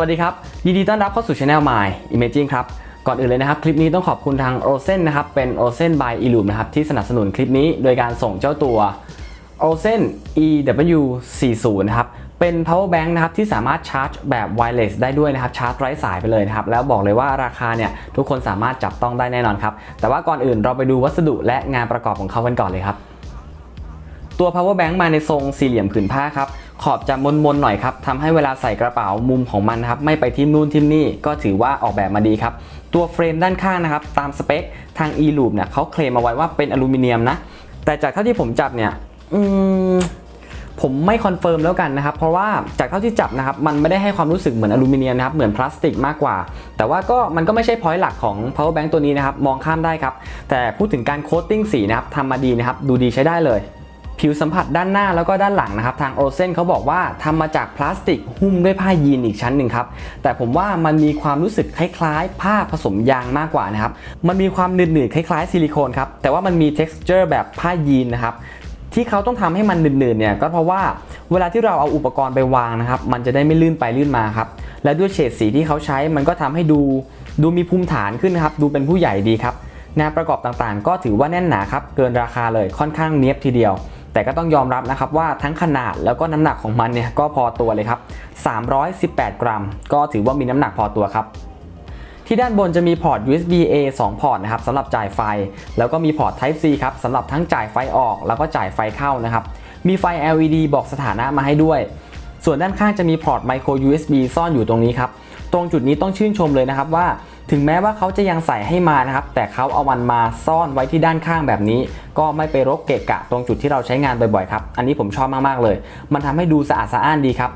วัสดีครับ ยินดีต้อนรับเข้าสู่ช anel My Imaging ครับ ก่อนอื่นเลยนะครับ คลิปนี้ต้องขอบคุณทาง o z e n นะครับ เป็น o z e n by Illum นะครับ ที่สนับสนุนคลิปนี้โดยการส่งเจ้าตัว o z e n EW40 นะครับ เป็น power bank นะครับ ที่สามารถชาร์จแบบ wireless ได้ด้วยนะครับ ชาร์จไร้สายไปเลยนะครับ แล้วบอกเลยว่าราคาเนี่ย ทุกคนสามารถจับต้องได้แน่นอนครับ แต่ว่าก่อนอื่นเราไปดูวัสดุและงานประกอบของเขากันก่อนเลยครับ ตัว power bank มาในทรงสี่เหลี่ยมผืนผ้าครับ ขอบจะมนๆหน่อยครับทำให้เวลาใส่กระเป๋ามุมของมันนะครับไม่ไปทิ่มนู่นทิ่มนี่ก็ถือว่าออกแบบมาดีครับ ตัวเฟรมด้านข้างนะครับตามสเปคทาง e-loop เนี่ยเขาเคลมเอาไว้ว่าเป็นอลูมิเนียมนะ แต่จากเท่าที่ผมจับเนี่ยอืมผมไม่คอนเฟิร์มแล้วกันนะครับ เพราะว่าจากเท่าที่จับนะครับ มันไม่ได้ให้ความรู้สึกเหมือนอลูมิเนียมนะครับ เหมือนพลาสติกมากกว่า แต่ว่าก็มันก็ไม่ใช่พอยต์หลักของ power bank ตัวนี้นะครับ มองข้ามได้ครับ แต่พูดถึงการโคตติ้งสีนะครับทำมาดีนะครับ ดูดีใช้ได้เลย ผิวสัมผัสด้านหน้าแล้วก็ด้านหลังนะครับ ทางโอเซนเขาบอกว่าทำมาจากพลาสติกหุ้มด้วยผ้ายีนอีกชั้นหนึ่งครับ แต่ผมว่ามันมีความรู้สึกคล้ายๆ ผ้าผสมยางมากกว่านะครับ มันมีความหนืดๆคล้ายๆซิลิโคนครับ แต่ว่ามันมี t e x t u r e แบบผ้ายีนนะครับที่เขาต้องทำให้มันหนืดๆเนี่ยก็เพราะว่าเวลาที่เราเอาอุปกรณ์ไปวางนะครับมันจะได้ไม่ลื่นไปลื่นมาครับและด้วยเฉดสีที่เขาใช้มันก็ทำให้ดูดูมีภูมิฐานขึ้นนะครับดูเป็นผู้ใหญ่ดีครับงานประกอบต่างๆ ก็ถือว่าแน่นหนาครับเกินราคาเลยค่อนข้างเนียบทีเดียว แต่ก็ต้องยอมรับนะครับว่าทั้งขนาดแล้วก็น้ำหนักของมันเนี่ยก็พอตัวเลยครับ 318 กรัม ก็ถือว่ามีน้ำหนักพอตัวครับที่ด้านบนจะมีพอร์ต USB A 2 พอร์ตนะครับสำหรับจ่ายไฟ แล้วก็มีพอร์ต Type C ครับสำหรับทั้งจ่ายไฟออก แล้วก็จ่ายไฟเข้านะครับ มีไฟ LED บอกสถานะมาให้ด้วย ส่วนด้านข้างจะมีพอร์ต Micro USB ซ่อนอยู่ตรงนี้ครับ ตรงจุดนี้ต้องชื่นชมเลยนะครับว่า ถึงแม้ว่าเขาจะยังใส่ให้มานะครับ แต่เขาเอามันมาซ่อนไว้ที่ด้านข้างแบบนี้ ก็ไม่ไปรกเกะกะตรงจุดที่เราใช้งานบ่อยๆครับ อันนี้ผมชอบมากๆเลย มันทำให้ดูสะอาดสะอ้านดีครับ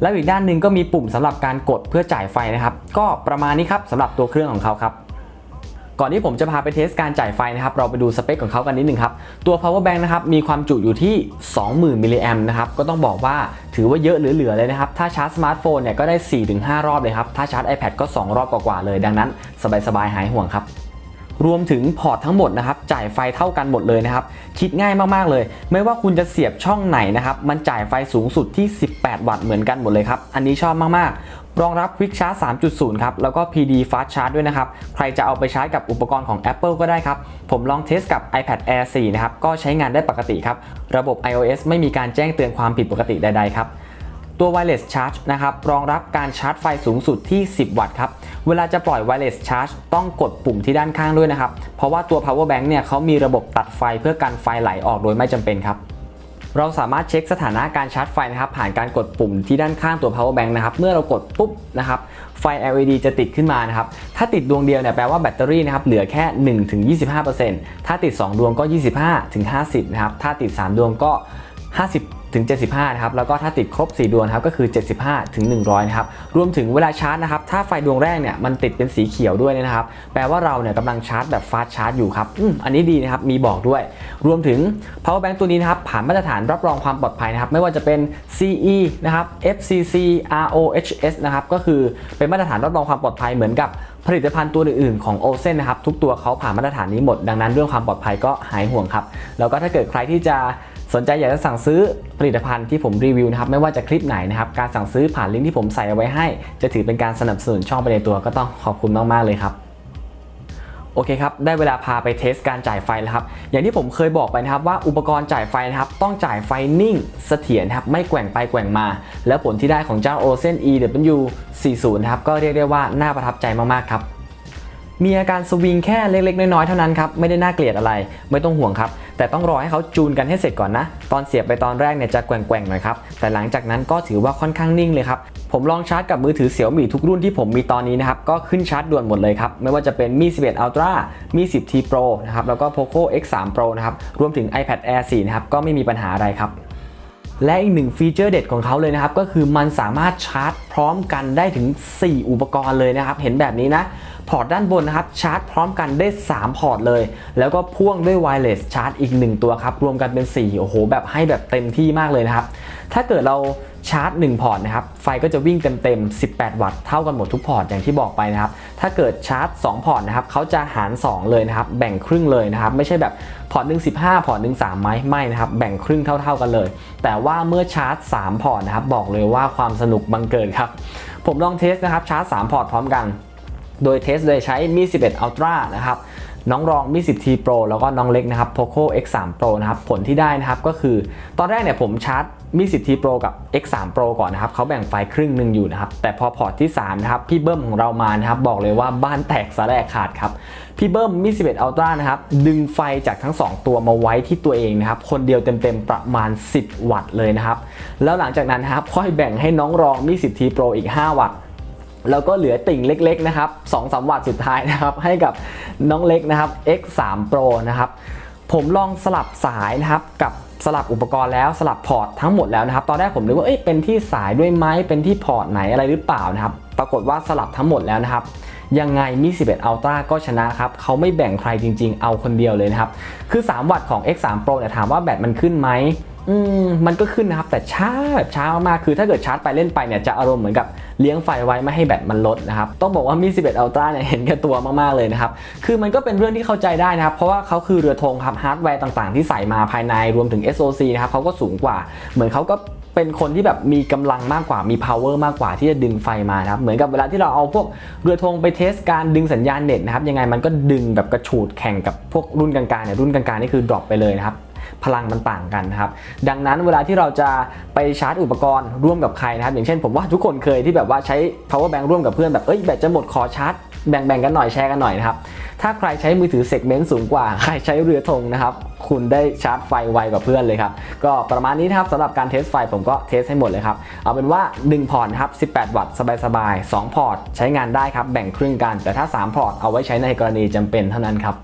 แล้วอีกด้านหนึ่งก็มีปุ่มสำหรับการกดเพื่อจ่ายไฟนะครับ ก็ประมาณนี้ครับสำหรับตัวเครื่องของเขาครับ ก่อนที่ผมจะพาไปเทสการจ่ายไฟนะครับ เราไปดูสเปคของเขากันนิดหนึ่งครับ ตัว power bank นะครับ มีความจุอยู่ที่ 20,000 มิลลิแอมนะครับ ก็ต้องบอกว่าถือว่าเยอะเหลือๆเลยนะครับ ถ้าชาร์จสมาร์ทโฟนเนี่ยก็ได้ 4-5 รอบเลยครับ ถ้าชาร์จ iPad ก็ 2 รอบกว่าๆเลย ดังนั้นสบายๆหายห่วงครับ รวมถึงพอร์ตทั้งหมดนะครับจ่ายไฟเท่ากันหมดเลยนะครับ คิดง่ายมากๆเลย ไม่ว่าคุณจะเสียบช่องไหนนะครับมันจ่ายไฟสูงสุดที่ 18 วัตต์เหมือนกันหมดเลยครับ อันนี้ชอบมากๆ รองรับ Quick Charge 3.0 ครับ แล้วก็ PD Fast Charge ด้วยนะครับ ใครจะเอาไปใช้กับอุปกรณ์ของ Apple ก็ได้ครับ ผมลองเทสกับ iPad Air 4 นะครับ ก็ใช้งานได้ปกติครับ ระบบ iOS ไม่มีการแจ้งเตือนความผิดปกติใดๆครับ ตัว wireless charge นะครับรองรับการชาร์จไฟสูงสุดที่ 10 วัตต์ครับเวลาจะปล่อย wireless charge ต้องกดปุ่มที่ด้านข้างด้วยนะครับ เพราะว่าตัว power bank เนี่ยเขามีระบบตัดไฟเพื่อกันไฟไหลออกโดยไม่จำเป็นครับเราสามารถเช็คสถานะการชาร์จไฟนะครับผ่านการกดปุ่มที่ด้านข้างตัว power bank นะครับเมื่อเรากดปุ๊บนะครับไฟ LED จะติดขึ้นมานะครับถ้าติดดวงเดียวเนี่ยแปลว่าแบตเตอรี่นะครับเหลือแค่ 1-25%ถ้าติด 2 ดวงก็ 25-50นะครับถ้าติด 3 ดวงก็ 50 ถึง 75 นะครับ แล้วก็ถ้าติดครบ 4 ดวงครับก็คือ 75 ถึง 100 นะครับ รวมถึงเวลาชาร์จนะครับ ถ้าไฟดวงแรกเนี่ยมันติดเป็นสีเขียวด้วยนะครับ แปลว่าเราเนี่ยกำลังชาร์จแบบฟาสชาร์จอยู่ครับอืมอันนี้ดีนะครับ มีบอกด้วย รวมถึง power bank ตัวนี้นะครับ ผ่านมาตรฐานรับรองความปลอดภัยนะครับ ไม่ว่าจะเป็น CE นะครับ FCC ROHS นะครับ ก็คือเป็นมาตรฐานรับรองความปลอดภัยเหมือนกับผลิตภัณฑ์ตัวอื่นๆของ o z e n นะครับ ทุกตัวเขาผ่านมาตรฐานนี้หมด ดังนั้นเรื่องความปลอดภัยก็หายห่วงครับ แล้วก็ถ้าเกิดใครที่จะ สนใจอยากจะสั่งซื้อผลิตภัณฑ์ที่ผมรีวิวนะครับไม่ว่าจะคลิปไหนนะครับการสั่งซื้อผ่านลิงก์ที่ผมใส่เอาไว้ให้ จะถือเป็นการสนับสนุนช่องไปในตัวก็ต้องขอบคุณมากๆเลยครับโอเคครับ ได้เวลาพาไปเทสการจ่ายไฟแล้วครับ อย่างที่ผมเคยบอกไปนะครับว่าอุปกรณ์จ่ายไฟนะครับต้องจ่ายไฟนิ่งเสถียรครับไม่แกว่งไปแกว่งมา แล้วผลที่ได้ของเจ้า o z e n EW40 นะครับก็เรียกได้ว่าน่าประทับใจมากๆครับ มีอาการสวิงแค่เล็กๆ น้อยๆ เท่านั้นครับ ไม่ได้น่าเกลียดอะไร ไม่ต้องห่วงครับ แต่ต้องรอให้เขาจูนกันให้เสร็จก่อนนะ ตอนเสียบไปตอนแรกเนี่ยจะแกว่งๆหน่อยครับ แต่หลังจากนั้นก็ถือว่าค่อนข้างนิ่งเลยครับ ผมลองชาร์จกับมือถือเสี่ยวมี่ทุกรุ่นที่ผมมีตอนนี้นะครับ ก็ขึ้นชาร์จด่วนหมดเลยครับ ไม่ว่าจะเป็นมี11 Ultra มี 10T Pro นะครับ แล้วก็ Poco X3 Pro นะครับ รวมถึง iPad Air 4 นะครับ ก็ไม่มีปัญหาอะไรครับ และอีกหนึ่งฟีเจอร์เด็ดของเขาเลยนะครับ ก็คือมันสามารถชาร์จพร้อมกันได้ถึง 4 อุปกรณ์เลยนะครับ เห็นแบบนี้นะ พอร์ตด้านบนนะครับ ชาร์จพร้อมกันได้ 3 พอร์ตเลย แล้วก็พ่วงด้วยไวเลสชาร์จอีก 1 ตัวครับ รวมกันเป็น 4 โอ้โห แบบให้แบบเต็มที่มากเลยนะครับ ถ้าเกิดเราชาร์จ 1 พอร์ตนะครับ ไฟก็จะวิ่งเต็มๆ 18 วัตต์เท่ากันหมดทุกพอร์ตอย่างที่บอกไปนะครับ ถ้าเกิดชาร์จ 2 พอร์ตนะครับเขาจะหาร 2 เลยนะครับ แบ่งครึ่งเลยนะครับ ไม่ใช่แบบพอร์ตหนึ่ง15 พอร์ตหนึ่ง3ไหมไม่นะครับ แบ่งครึ่งเท่า ๆกันเลย แต่ว่าเมื่อชาร์จ 3 พอร์ตนะครับ บอกเลยว่าความสนุกบังเกิดครับ ผมลองเทสนะครับ ชาร์จ 3 พอร์ตพร้อมกัน โดยเทสเลยใช้มี11 Ultra นะครับ น้องรองมี10 T Pro แล้วก็น้องเล็กนะครับ Poco X3 Pro นะครับ ผลที่ได้นะครับก็คือ ตอนแรกเนี่ยผมชาร์จมี10 T Pro กับ X3 Pro ก่อนนะครับเขาแบ่งไฟครึ่งหนึ่งอยู่นะครับ แต่พอพอร์ตที่ 3 นะครับ พี่เบิ้มของเรามานะครับ บอกเลยว่าบ้านแตกสาแลกขาดครับ พี่เบิ้มมี11 Ultra นะครับ ดึงไฟจากทั้ง 2 ตัวมาไว้ที่ตัวเองนะครับ คนเดียวเต็มๆ ประมาณ 10 วัตต์เลยนะครับ แล้วหลังจากนั้นนะครับค่อยแบ่งให้น้องรองมี10 T Pro อีก 5 วัตต์ แล้วก็เหลือติ่งเล็กๆนะครับ2 3วัตต์สุดท้ายนะครับ ให้กับน้องเล็กนะครับ X3 Pro นะครับ ผมลองสลับสายนะครับกับสลับอุปกรณ์แล้วสลับพอร์ตทั้งหมดแล้วนะครับ ตอนแรกผมนึกว่าเอ้ยเป็นที่สายด้วยไหมเป็นที่พอร์ตไหนอะไรหรือเปล่านะครับ ปรากฏว่าสลับทั้งหมดแล้วนะครับ ยังไงมี 11 Ultra ก็ชนะครับเขาไม่แบ่งใครจริง ๆ เอาคนเดียวเลยนะครับ คือ 3 วัตต์ของ X3 Pro เนี่ยถามว่าแบตมันขึ้นไหม อืมมันก็ขึ้นนะครับ แต่ช้าแบบช้ามากคือถ้าเกิดชาร์จไปเล่นไปเนี่ยจะอารมณ์เหมือนกับเลี้ยงไฟไว้ไม่ให้แบตมันลดนะครับ ต้องบอกว่ามี 11 Ultra เนี่ยเห็นแก่ตัวมากๆเลยนะครับ คือมันก็เป็นเรื่องที่เข้าใจได้นะครับ เพราะว่าเขาคือเรือธงครับฮาร์ดแวร์ต่างๆที่ใส่มาภายในรวมถึง SoC นะครับเขาก็สูงกว่า เหมือนเขาก็เป็นคนที่แบบมีกำลังมากกว่ามี power มากกว่าที่จะดึงไฟมานะครับ เหมือนกับเวลาที่เราเอาพวกเรือธงไปเทสการดึงสัญญาณเน็ตนะครับ ยังไงมันก็ดึงแบบกระฉูดแข่งกับพวกรุ่นกลางๆเนี่ยรุ่นกลางๆนี่คือดรอปไปเลยนะครับ พลังมันต่างกันนะครับดังนั้นเวลาที่เราจะไปชาร์จอุปกรณ์ร่วมกับใครนะครับ อย่างเช่นผมว่าทุกคนเคยที่แบบว่าใช้ power bank ร่วมกับเพื่อนแบบเอ้ยแบตจะหมดขอชาร์จแบ่งๆกันหน่อยแชร์กันหน่อยนะครับ ถ้าใครใช้มือถือเซกเมนต์สูงกว่า ใครใช้เรือธงนะครับ คุณได้ชาร์จไฟไวกว่าเพื่อนเลยครับ ก็ประมาณนี้นะครับสำหรับการเทสไฟผมก็เทสให้หมดเลยครับ เอาเป็นว่า 1 พอร์ตนะครับ 18 วัตต์สบายๆ 2 พอร์ตใช้งานได้ครับ แบ่งครึ่งกัน แต่ถ้า 3 พอร์ตเอาไว้ใช้ในกรณีจำเป็นเท่านั้นครับ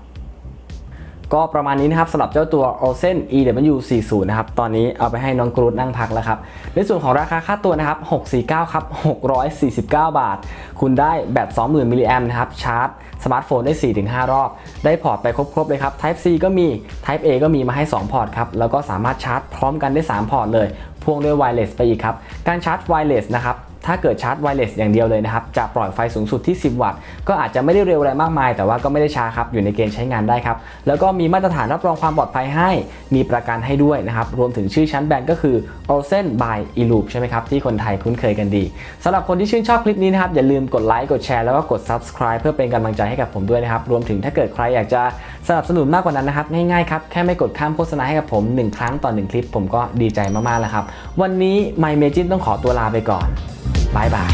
ก็ประมาณนี้นะครับสำหรับเจ้าตัว Osen EW40 นะครับ ตอนนี้เอาไปให้น้องกรูดนั่งพักแล้วครับ ในส่วนของราคาค่าตัวนะครับ 649 ครับ 649 บาท คุณได้แบต20,000มิลลิแอมนะครับ ชาร์จสมาร์ทโฟนได้ 4-5 รอบ ได้พอร์ตไปครบ ๆ เลยครับ Type C ก็มี Type A ก็มีมาให้ 2 พอร์ตครับ แล้วก็สามารถชาร์จพร้อมกันได้ 3 พอร์ตเลย พ่วงด้วยไวเลสไปอีกครับ การชาร์จไวเลสนะครับ ถ้าเกิดชาร์จไวเลสอย่างเดียวเลยนะครับจะปล่อยไฟสูงสุดที่ 10 วัตต์ ก็อาจจะไม่ได้เร็วอะไรมากมาย แต่ว่าก็ไม่ได้ช้าครับอยู่ในเกณฑ์ใช้งานได้ครับแล้วก็มีมาตรฐานรับรองความปลอดภัยให้ มีประกันให้ด้วยนะครับรวมถึงชื่อชั้นแบรนด์ก็คือ o c e n by Eloop ใช่ไหมครับที่คนไทยคุ้นเคยกันดีสำหรับคนที่ชื่นชอบคลิปนี้นะครับอย่าลืมกดไลค์กดแชร์แล้วก็กด subscribe เพื่อเป็นกำลังใจให้กับผมด้วยนะครับรวมถึงถ้าเกิดใครอยากจะสนับสนุนมากกว่านั้นนะครับง่ายๆครับแค่ไม่กดข้ามโฆษณาให้กับผม1ครั้งต่อ1คลิป ผมก็ดีใจมากๆแล้วครับวันนี้ My Magin ต้องขอตัวลาไปก่อน บายบาย